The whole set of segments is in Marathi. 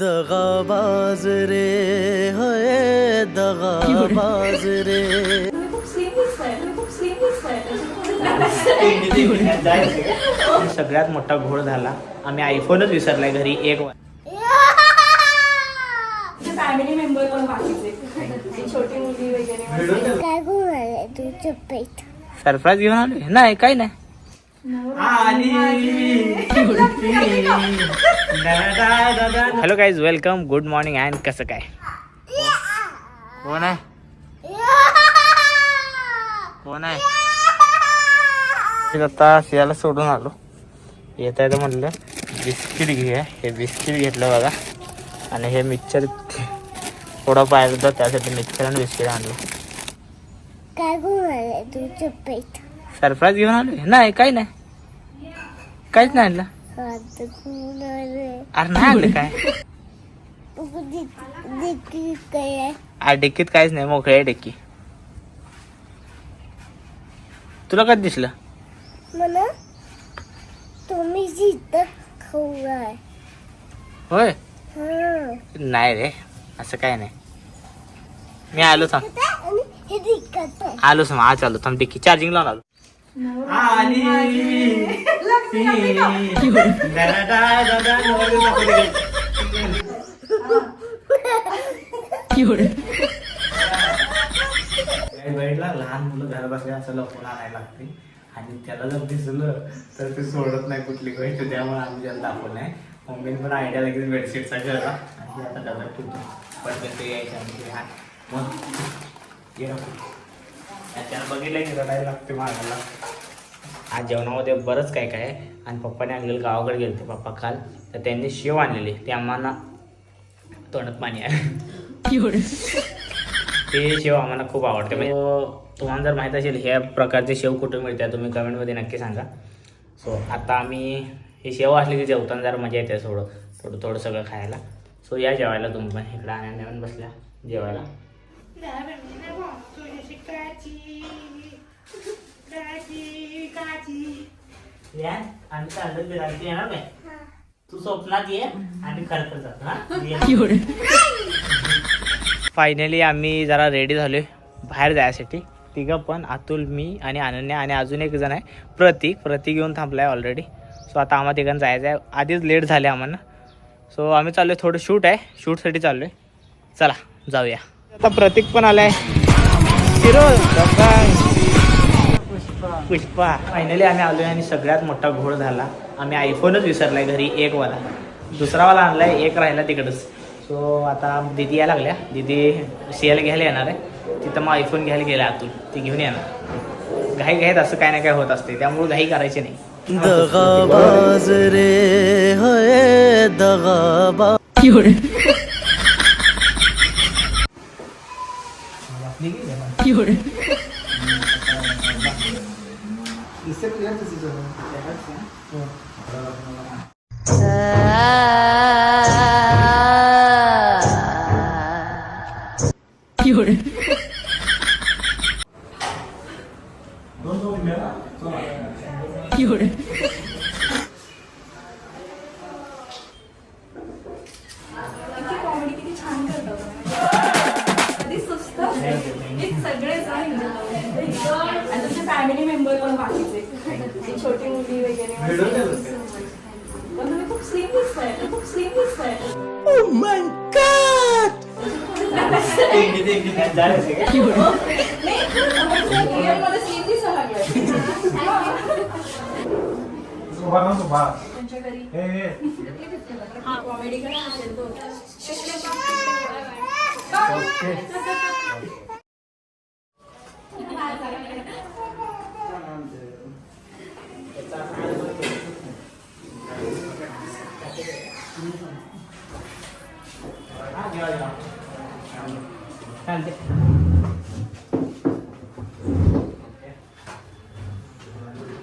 दगाबाज रे है दगाबाज रे. सगळ्यात मोठा घोळ झाला. आम्ही आयफोनच विसरलाय घरी एक फॅमिली मेंबर पण बाकीचे? छोटी मुली वगैरे आले सरप्राईज घेऊन आलोय? नाही काही नाही. Hello guys welcome good morning and कसं काय? कोण आहे? कोण आहे? आता सियाला सोडून आलो. येता येतं म्हटलं बिस्किट घे. हे बिस्किट घेतलं बघा. आणि हे मिक्सर थोडं पाहिजे होतं त्यासाठी मिक्सर आणि बिस्किट आणलं. काय आले सरप्राईज घेऊन आलोय नाही काही नाही. काहीच नाही आणलं. अरे नाही आणलं काय? आ डिक्कीत काहीच नाही मोकळी आहे डिक्की तुला कधी दिसलं? मला तुम्ही जिथं खाऊ आहे. होय? हा. नाही रे असं काय नाही. मी आलो थांब. आणि हे दिक्कत आहे. आलो थांब आज आलो थांब डिक्की चार्जिंग लावून आलो वेळेला लहान मुलं घर बसल्या असं लपून आणायला लागते. आणि त्याला जर दिसलं तर ते सोडत नाही कुठली गोष्ट त्यामुळे आम्ही त्याला दाखवलं नाही. मम्मीने पण आयडिया लागेल बेडशीटचा घरा आणि आता डब्यात ठेवतो पटकन ते यायचं आणि ते हात मग या त्याला बघितलं की रडायला लागते मागायला आज जेवणामध्ये बरंच काय काय आहे. आणि पप्पाने आणलेलं गावाकडे गेले पप्पा काल. तर त्यांनी शेव आणलेली. ते आम्हाला तोंडात पाणी आहे. ते शेव आम्हाला खूप आवडते. म्हणजे तो- तुम्हाला जर माहीत असेल ह्या प्रकारचे शेव कुठे मिळतात तुम्ही कमेंटमध्ये नक्की सांगा. सो आता आम्ही हे शेव असले की जेवताना जरा मजा येते थोडं. थोडं थोडं सगळं खायला. सो या जेवायला तुम्ही पण इकडं आनंद येऊन बसल्या. जेवायला. या, आम्ही चाललो फिरायला. तू येणार काय तू स्वप्नात ये आणि खरं खरं जातो फायनली आम्ही जरा रेडी झालोय बाहेर जायसाठी. तिघं पण अतुल मी आणि अनन्या आणि अजून एक जण आहे प्रतीक. प्रतीक येऊन थांबलाय ऑलरेडी सो आता आम्हाला तिघांना जायचं आहे आधीच लेट झाले आम्हाला सो आम्ही चाललोय थोडं शूट आहे. शूटसाठी चाललोय. चला जाऊया. आता प्रतीक पण आलाय. हिरो पुष्पा फायनली आम्ही आलोय आणि सगळ्यात मोठा घोळ झाला. आम्ही आयफोनच विसरलाय घरी एक वाला. दुसरा वाला आणलाय एक राहिला तिकडंच. सो आता दिदी यायला लागल्या. दिदी सियाला घ्यायला येणार आहे. तिथं मग आयफोन घ्यायला गेला आतून. ती घेऊन येणार. घाई घाईत असं काय ना काय होत असते. त्यामुळे घाई करायची नाही. दगाबाज रे है दगाबाज किती छोटी मुली वगैरे खूप स्लिम तुम्ही खूप स्लिम त्यांच्या घरी. कॉमेडी करा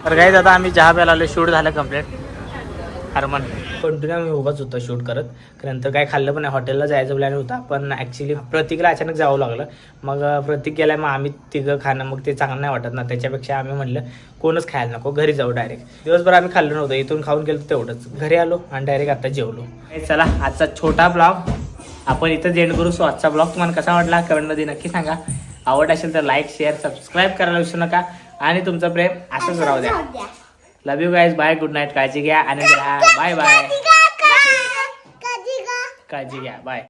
तर काही आता आम्ही चहा प्यायला आलो शूट झालं कंप्लीट हरमन. कंटिन्यू आम्ही उभाच होतो शूट करत. नंतर काय खाल्लं पण नाही. हॉटेलला जायचं प्लॅन होता. पण ॲक्च्युली प्रतीकला अचानक जावं लागलं. मग प्रतिक प्रतीक गेलाय मग आम्ही तिघं खाणं मग ते चांगलं नाही वाटत ना. त्याच्यापेक्षा आम्ही म्हणलं कोणच खायला नको. घरी जाऊ डायरेक्ट दिवसभर आम्ही खाल्लं नव्हतं. इथून खाऊन गेलो तेवढंच. घरी आलो आणि डायरेक्ट आता जेवलो. चला आजचा छोटा ब्लॉग आपण इथं एंड करू. सो आजचा ब्लॉग तुम्हाला कसा वाटला? कमेंटमध्ये नक्की सांगा. आवड असेल तर लाईक शेअर सबस्क्राईब करायला विसरू नका. आणि तुमचं प्रेम असंच राहू द्या. Love you guys bye good night काळजी घ्या. आणि बाय बाय काळजी घ्या. बाय